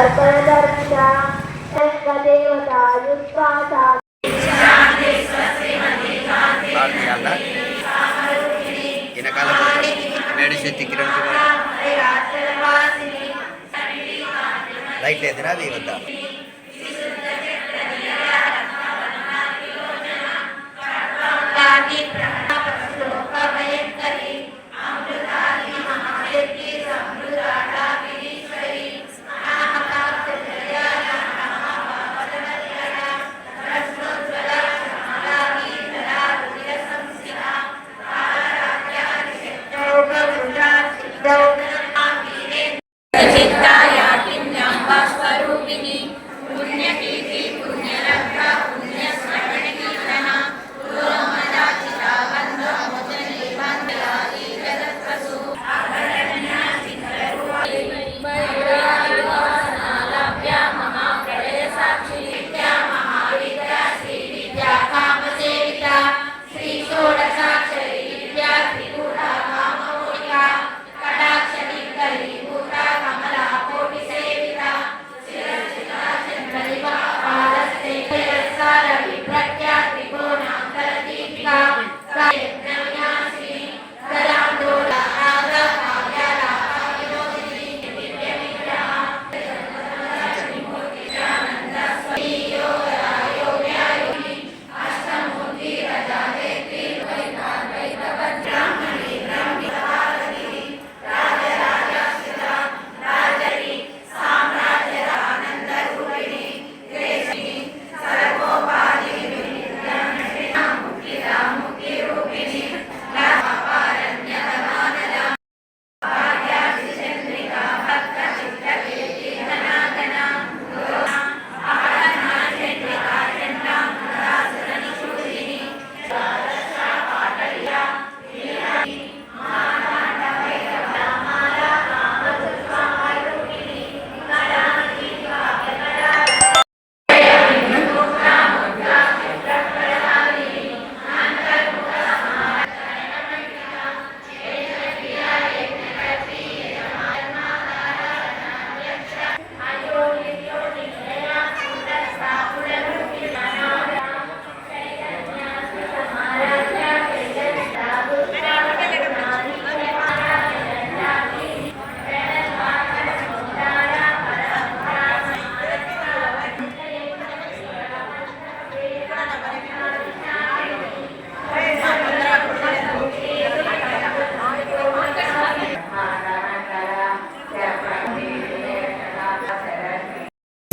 అర్పణదర్శిత దేవతాయుక్తా right లేదరా దేవత.